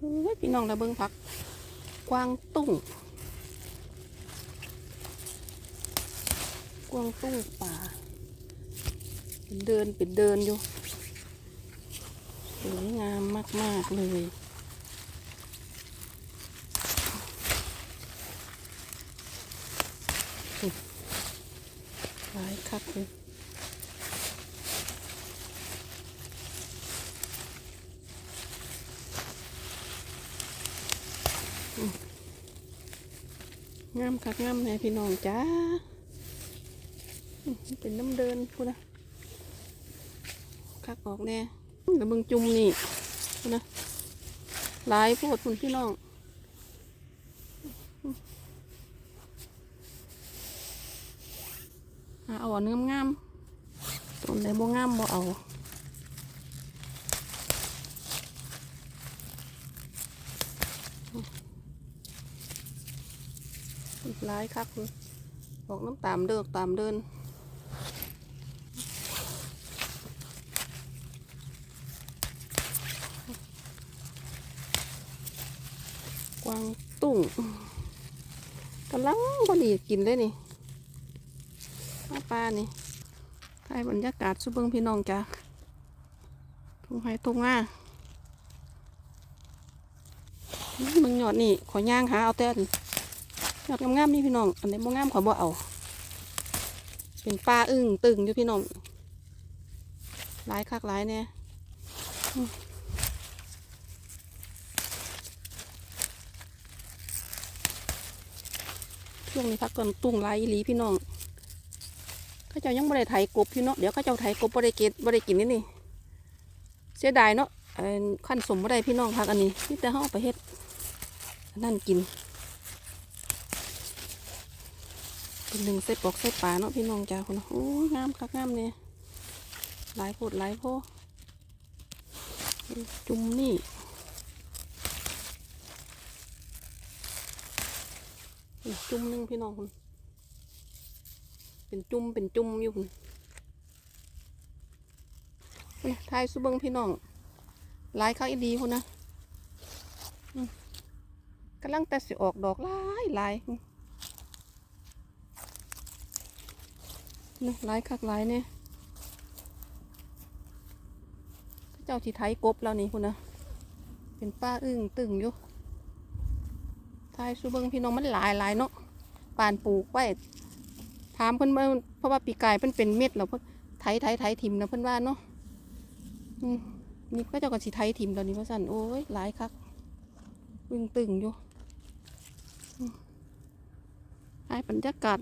เฮ้ยพี่น้องระเบิงผัก กวางตุ้ง กวางตุ้งป่า เป็นเดินเป็นเดินอยู่สวยงามมาก ๆ เลยหลายคักเลย งามคักงามแน่พี่น้องจ้า เป็นน้ำเดินพูดนะคักออกแน่แล้วมึงจุ่มนี่พูนะหลายโพดคุณพี่น้องหาเอาอันงามๆต้นใดบ่งามบ่เอา ร้ายคักเลยบอกน้ำตามเดินตามเดินกวางตุ้งกำลังพอดีกินเลยนี่ปลาปลานี่ถ่ายบรรยากาศสุเบิงพี่น้องจ้ะทุ่งไห้ทุ่งง่ามึงหยอดนี่ ขอย่างหาเอาแต่อัน ยอดงามๆนี่พี่น้อง อันไหนบ่งามขอบ่เอา เป็นปลาอึ้งตึงอยู่พี่น้องหลายคักหลายเนี่ยช่วงนี้พักก่อนตุ้งหลายอีหลีพี่น้องเขาเจ้ายังบ่ได้ไถกบพี่เนาะเดี๋ยวเขาเจ้าไถกบบ่ได้เก็บบ่ได้กินนี่นี่เสียดายเนาะขั้นสมบ่ได้พี่น้องพักอันนี้นี่แต่เฮาเอาไปเฮ็ดนั่นกิน เป็นหนึ่งใส่ปอกใส่ปลาเนาะพี่น้องจ้าคนน่ะโอ้ยงามคักงามเนี่ยหลายโพดหลายโพจุ่มนี่จุ่มหนึงพี่น้องคนเป็นจุ่มเป็นจุ่มอยู่พุ่นนี่ทายสุเบิงพี่น้องหลายข้างอีดีพุ่นะกำลังแต่สิออกดอกหลายหลาย นี่หลายคักหลายเนี่ยเจ้าที่ไทยกบแล้วนี่พุ่นะเป็นป้าอึ้งตึงอยู่ทายสุเบิงพี่น้องมันหลายหลายเนาะปานปลูกไว้ถามเพิ่นว่าเพราะว่าปีกายเพิ่นเป็นเม็ดแล้วเพิ่นไถไถไถทิมนะเพิ่นว่าเนาะอืมนี่ก็เจ้าก็สิไถทิมแล้วนี่ว่าสั่นโอ้ยหลายคักตึงตึงอยู่ให้บรรยากาศ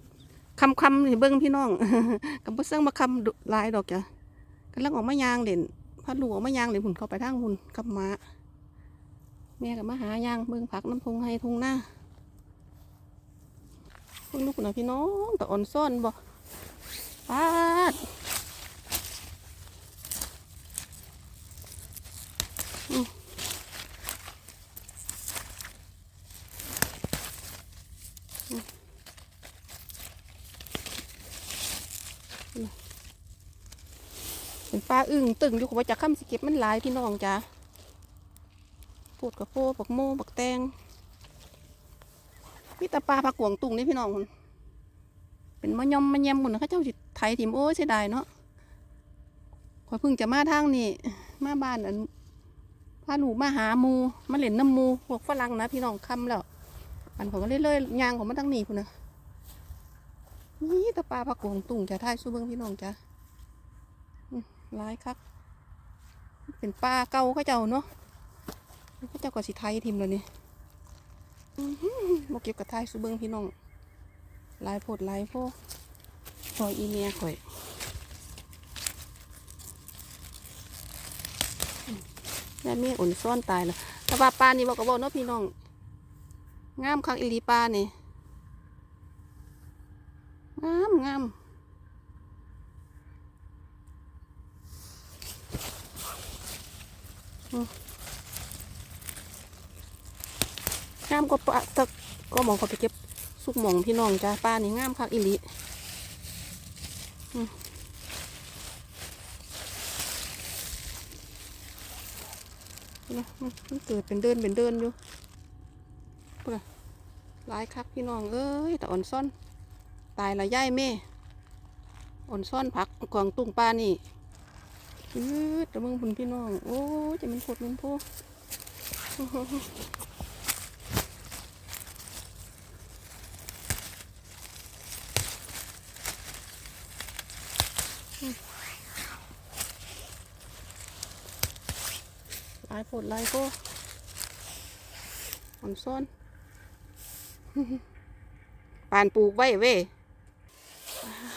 คำคำนี่เบิ้งพี่น้องกับบ่เซิงมาคำลายดอกจ้ะกำลังออกมายางเด่นพัดลูกออกมายางเด่นหุ่นเข้าไปทางหุ่นกับม้าแม่กับมาหายางเบิ้งผักน้ำพงให้ทงหน้าคุณลูกนะพี่น้องแต่อ่อนซ่อนบ่ปาดอืมอืมเป็นปลาอึ่งตึงอยู่กับว่าจะข้ามสเก็บมันหลายพี่น้องจ้ะพูดกับโพบักโมบักแตงมีแต่ปลาผักกวงตุงนี่พี่น้องคุณเป็นมะยอมมะแยมหมุนเขาเจ้าสิตไทยถิ่มโอ้ยเสียดายเนาะขอยพิ่งจะมาทางนี่มาบ้านอันพาหนูมาหาหมูมาเล่นน้ำหมูพวกฝรั่งนะพี่น้องคำแล้วอันผมก็เรื่อยๆยางของมาตั้งนี่คุณนะนี่แต่ปลาผักกวงตุงจะท่ายสู้เบิ้งพี่น้องจ้ะ หลายคัก เป็นปลาเก่าเขาเจ้าเนาะเขาเจ้าก็สิไทยถิ่มแล้วนี่มาเก็บกระทายสูเบิงพี่น้องลายโพดลายโพดคอยอีเมียข่อยแม่เมียอุ่นซ่อนตายแล้วแต่ว่าปลานี่บอกกับบอกเนาะพี่น้อง งามคักอีหลีปลานี่ งามงามอืม งามก็ปะตะก็มองเขาไปเก็บสุกหมองพี่น้องจ้าป้านี่งามคักอิลิอืมนะมันเกิดเป็นเดินเป็นเดินอยู่พุ่นน่ะหลายคักพี่น้องเอ้ยแต่อ่อนซ่อน ตายละย่ายแม่อ่อนซ่อนผักกวางตุ้งปลานี่ อืดแต่มึงพุ่นพี่น้อง โอ้จะมันปวดมันพูหลายปวดหลายโก็อ่อนซ่อนปานปลูกไว้เว้ย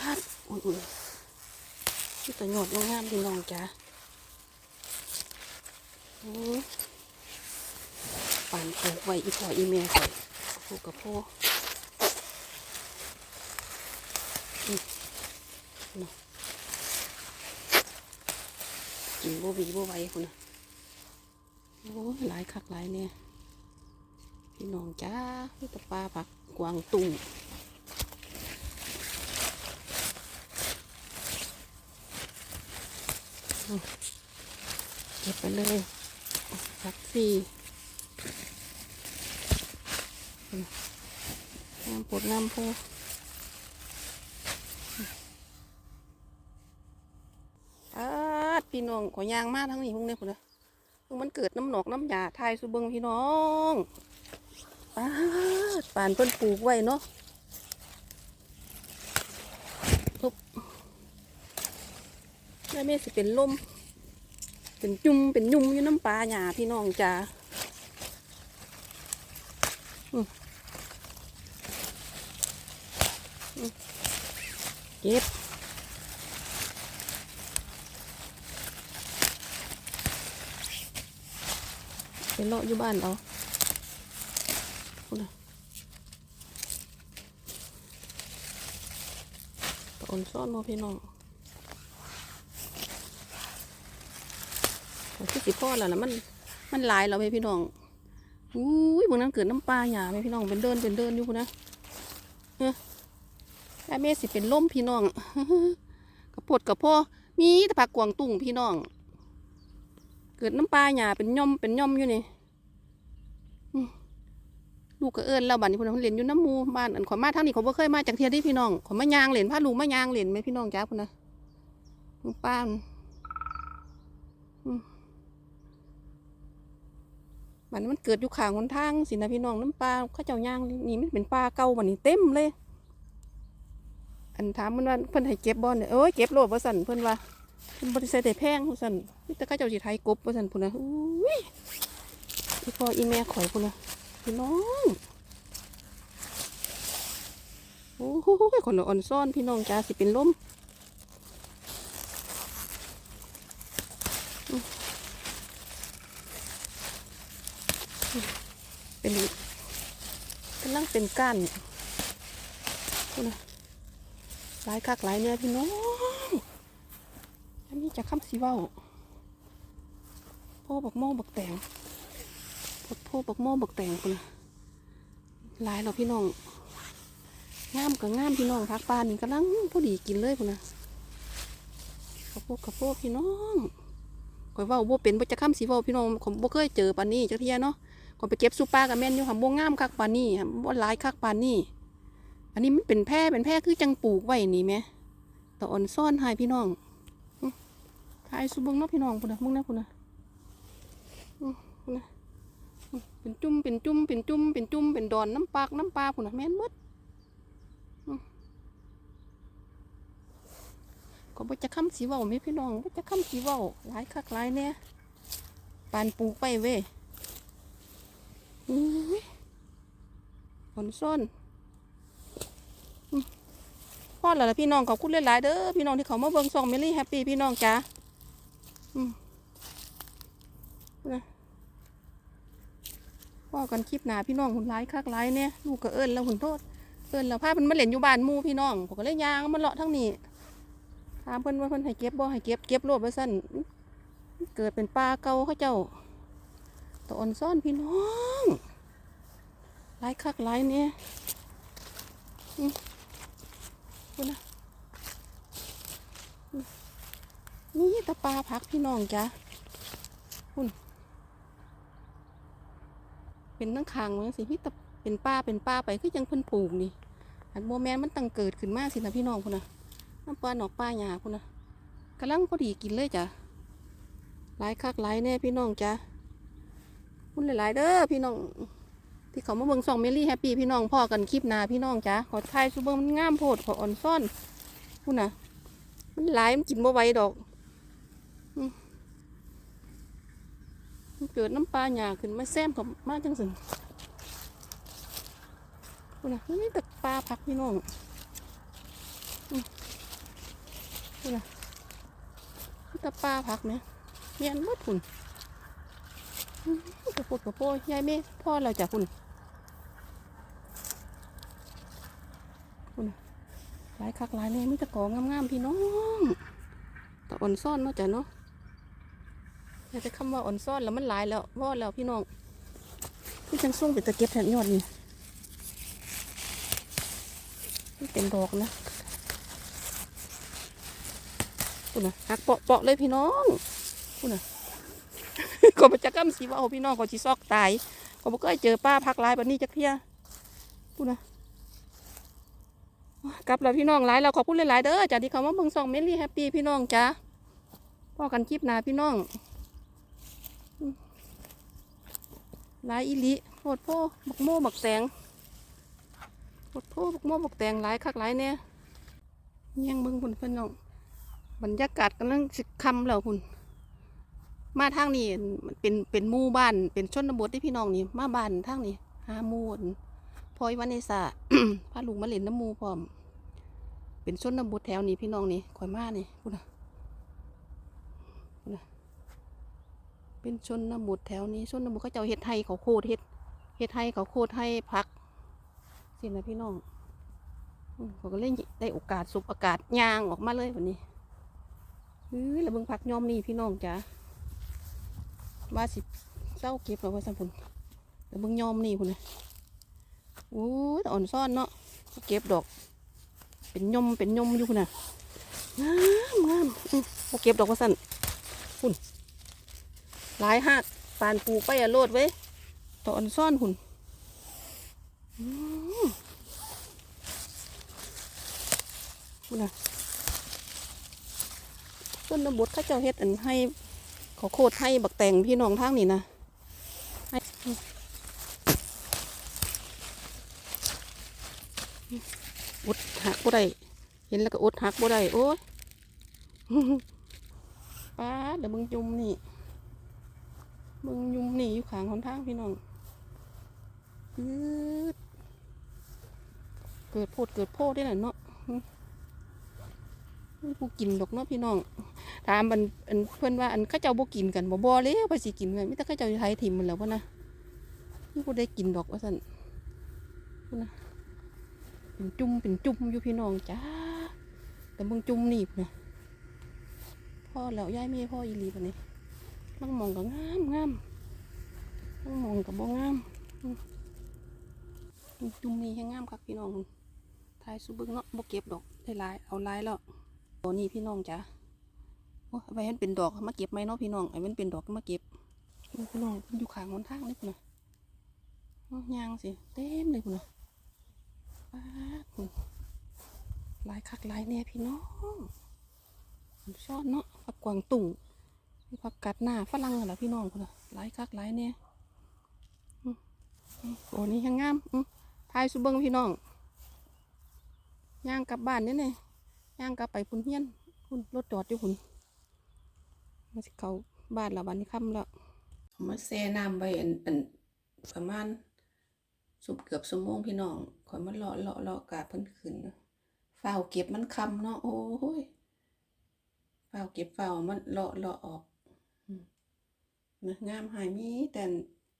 ปาดอุ้ยอุ้ย ที่ตะหยดงามๆพี่น้องจ้ะโอ้ยปานปลูกไว้อีพ่ออีแม่ก่อนปลูกกับพ่ออืมนาะกินบ่บีบ่ไหวคนน่ะโอ้ยหลายคักหลายเนี่ยพี่น้องจ้าพี่ตะปลาผักกวางตุ้งอืม เก็บไปเลยผักฟรีอืมงามปวดงามโพอาดพี่น้องขอยางมาทั้งนี้พวกนี้พุ่นนะมันเกิดน้ำหนอกน้ำหยาทายสุเบิงพี่น้องปาดป่านเพิ่นปลูกไว้เนาะทุบ แม่แม่สิเป็นลมเป็นจุ่มเป็นยุ่มอยู่น้ำปลาหยาพี่น้องจ้าเก็บเป็นเลาะอยู่บ้านเอาตะอ่อนซ่อนมาพี่น้องแต่ ที่สิพ่อแล้วนะมันมันลายแล้วไหมพี่น้องอุ้ยบางนั้นเกิดน้ำปลาหยาไหมพี่น้องเป็นเดินเป็นเดินอยู่นะเฮ้ยแม่เมสิเป็นล่มพี่น้องกระปวดกระพ่อมีแต่ผักกวางตุ้งพี่น้อง เกิดน้ำปลาหยาเป็นย่อมเป็นย่อมอยู่นี่ลูกก็เอิญเราบัดนี้พิ่นเพิ่นเล่นอยู่น้ำมูบ้านอันขอมาทางนี้เขาบ่เคยมาจากเทียที่พี่น้องขอมายางเล่นพาลูกมายางเล่นไหมพี่น้องจ้าพุ่นนะป้านอืม บันมันเกิดอยู่ข้างหนทางสินะพี่น้องน้ำปลาเขาเจ้ายางนี่มันเป็นปลาเก่าบัดนี้เต็มเลย อันถามมันว่าเพิ่นให้เก็บบ่เนี่ยเอ้ยเก็บโลดว่สั่นเพิ่นว่าเพิ่นบ่ได้ใส่แต่แพงว่สั่นมีแต่เขาเจ้าสิไทยกบว่สั่นพุ่นนะอุ้ยอีพ่ออีแม่ข่อยพุ่นนะพี่น้องโอ้โหคนอ่อนซ่อนพี่น้องจ้าสิเป็นลม เป็นกำลังเป็นก้านคุณนะหลายคักหลายเนี่ยพี่น้องอันนี้จะค้ำสีเว้าพ่อบักโม่บักแตงพดโพบักโม่บักแตงคนน่ะหลายเราพี่น้องงามกับงามพี่น้องพักปลานี่กำลังพอดีกินเลยคนน่ะกระโปกกระโปกพี่น้องข่อยว่าบ่เป็นบ่จะข้ามสีเว้าพี่น้องผมบ่เคยเจอปานนี้จักเทียเนาะ ข่อยไปเก็บสุปลากับแม่นอยู่ค่ะบ่งามคักปานนี้ค่ะบ่หลายคักปานนี้อันนี้มันเป็นแพร่เป็นแพร่คือจังปลูกไว้นี่แหม่ตะอ่อนซ่อนให้พี่น้องอื้อถ่ายสุบงเนาะพี่น้องพุ่นนะมึงนะพุ่นนะพุ่นนะเป็นจุ่มเป็นจุ่มเป็นจุ่มเป็นจุ่มเป็นดอนน้ำปากน้ำปลาผุนนะแม่นมดก็บ่จะค้ำสีเว้าแม่พี่น้องบ่จะค้ำสีเว้าหลายคักหลายแน่ปานปลูกไปเว้ย ผลส้นพ่อแล้วล่ะพี่น้องขอบคุณหลายๆเด้อพี่น้องที่เขามาเบิ่งซองเมลี่แฮปปี้พี่น้องจ้าพ่อกันคลิปหนาพี่น้องหุ่นร้ายคักร้ายเนี่ยลูกก็เอิญแล้วหุ่นโทษเอิญแล้วพามันมาเล่นอยู่บ้านมูพี่น้องผมก็เลยยางมันเลาะทั้งนี้ถามเพิ่นว่าเพิ่นให้เก็บบ่ให้เก็บเก็บโลดไว้สั้นเกิดเป็นปลาเกาเขาเจ้า ตะอ่อนซ่อนพี่น้องร้ายคักร้ายเนี่ยคุณนะนี่ตะปลาพักพี่น้องจ้ะคุณเป็นทั้งคางมันสิพี่ตะเป็นป้าเป็นป้าไปคือยังเพิ่นปลูกนี่อันโมแมนมันตั้งเกิดขึ้นมากสินะพี่น้องพุ่นะน้ำปลาหนอกป้าหยาพุ่นนะกำลังพอดีกินเลยจ้ะหลายคักหลายแน่พี่น้องจ้ะ คุณหลาย ๆ เด้อพี่น้อง ที่เขามาเบิ่งซองเมลี่แฮปปี้พี่น้องพ่อกันคลิปนาพี่น้องจ้ะขอทายซูเบิงมันงามโพดขออ่อนซ่อนพุ่นะมันหลายมันกินบ่ไหวดอกมันเกิดน้ำปลาหยาขึ้นมาแซมกับมาจังสิพุ่นะนมีแต่ปลาผักพี่น้องอืมพุ่นะมีแต่ปลาผักเนี่ยเมียนมดพุ่น กระปดกระโปดยายแม่พ่อเราจ้ะพุ่นหลายคักหลายแน่มีแตะกองงามๆพี่น้องแต่อ่อนซ่อนเนาะจ้ะเนาะอยากจะคำว่าอ่อนซ่อนแล้วมันหลายแล้ววอดแล้วพี่น้องพี่จังส่งไปตะเก็บแผ่นยอดนี่นี่เป็นดอกนะคุณนะหักเปาะเปาะๆเลยพี่น้องคุณนะ ก็มาจะกำสีว่าโอพี่น้องก็จีซอกตายก็บ่เคยเจอป้าพักลายแบบนี้จักเที่ยคุณนะกลับแล้วพี่น้องหลายเราขอบคุณหลายๆเด้อจากที่เขามาเบิ่งซองเมลี่แฮปปี้พี่น้องจ้าพ่อกันคลิปหนาพี่น้องหลายอีหลิโหดโพบักโม่บักแตงโหดโพบักโม่บักแตงหลายคักหลายเนี่ยยังเบิ่งพุ่นพี่น้องบรรยากาศกำลังสิคำแล้วพุ่น มาทางนี้มันเป็นเป็นหมู่บ้านเป็นชนบทที่พี่น้องนี่มาบ้านทางนี้หาหมู่อั่นพลอยวันเนสาพาลุงมาเล่นน้ำมูพร้อม เป็นชนบทแถวนี้พี่น้องนี่ข่อยมานี่พูดนะพูดนะเป็นชนบทแถวนี้ชนบทเขาเจ้าเฮ็ดไทยเขาโคตรเฮ็ดเฮ็ดไทยเขาโคตรให้พักสินะพี่น้องอืมเขาก็เล่นได้โอกาสสุบอากาศยางออกมาเลยวันนี้เฮ้ยแล้วเบิ่งพักย่อมนี่พี่น้องจ้า ว่าสิเจ้าเก็บแล้วว่าสัมพุนแล้วเบิ่งยอมนี่พุ่นนะโอ้ยแต่อ่อนซ่อนเนาะเก็บดอก เป็นยมเป็นยมอยู่พุ่นน่ะงามงามอืมบ่เก็บดอกว่าสั่นพุ่นหลายหักปานปูไปอะโลดไว้ยตอนซ่อนหุ่นพุ่นน่ะต้นนบดข้าเจ้าเฮ็ดอันให้ เขาโคตรให้บักแตงพี่น้องทางนี่นะอุดหักบ่ได้ เห็นแล้วก็อดหักบ่ได้ โอ้ยป้าเดี๋ยวมึงยุ่มนี่ มึงยุ่มนี่อยู่ขางหนทางพี่น้องเกิดโพดเกิดโพดได้แหละเนาะ อืมมีผู้กินดอกเนาะพี่น้องถามมันอันเพื่อนว่าอันข้าเจ้าบ่กินกันบ่บ่เลยภาษีกินกันมิแต่ข้าเจ้าอยู่ไทยถิ่มมันแล้วพ่นะนี่ผู้ได้กินดอกว่าสั่นพ่นะเป็นจุ่มเป็นจุ่มอยู่พี่น้องจ้าแต่มึงจุ่มหนีบนะพ่อแล้วย้ายไม่พ่ออีหลีปะนี่ลังมองก็งามงามลังมองกับบ่งามจุ่มนี่ให้งามครับพี่น้องทายสุบึงเนาะบ่เก็บดอกได้หลายเอาหลายแล้ว ตัวนี้พี่น้องจ้ะโอ้ยเอาไว้ให้มันเป็นดอกมาเก็บไหมเนาะพี่น้องไอ้มันเป็นดอกก็มาเก็บพี่น้องมันอยู่ข้างหนทางนี่พุ่นะเอายางสิเต็มเลยพุ่นนะป้าดพุ่นหลายคักลายแน่พี่น้องชอบเนาะผักกวางตุ่งผักกัดหน้าฝรั่งเหรอพี่น้องคนน่ะหลายคักลายแน่อืมอืมโอ้นี่ยังงามทายสุเบิงพี่น้องย่างกลับบ้านนี่เนี่ย ย่างกลับไปพุ่นเฮียนพุ่นรถจอดอยู่พุ่นมาสิเขาบ้านละวันนี้ค่ำแล้วเอามาแช่น้ำไว้อันอันประมาณสุบเกือบสมงพี่น้องคอยมาเลาะเลาะเลาะกาเพิ่นขึ้นเฝ้าวเก็บมันคำเนาะโอ้ยฝ้าวเก็บฝ้าวมันเลาะเลาะออกนะงามหายมีแต่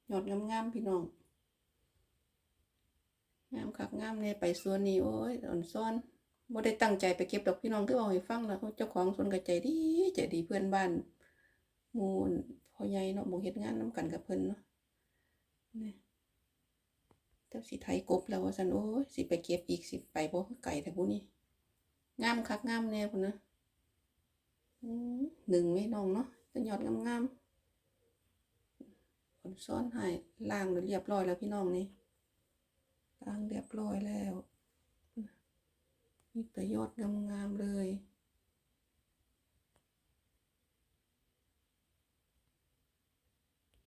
หยอดงามงามพี่น้องงามคักงามเนี่ยไปสวนนี้โอ้ยอ่อนซ่อน บ่ได้ตั้งใจไปเก็บดอกพี่น้องก็บอกให้ฟังแล้วเจ้าของสนกระใจดีใจดีเพื่อนบ้านมูนพ่อใหญ่เนาะบ่เฮ็ดงานน้ากันกับเพื่อนเนาะนี่เจ้าสิไทยกบแล้วว่าซั่นโอ้สิไปเก็บอีกสิไปบ่ไก่แต่ผู้นี้งามคักงามแน่พุ่นนะหนึ่งไม่น้องเนาะจะยอดงามๆผลซ้อนหายล่างเรียบร้อยแล้วพี่น้องนี่ล่างเรียบร้อยแล้วีแต่ยอดงามๆเลย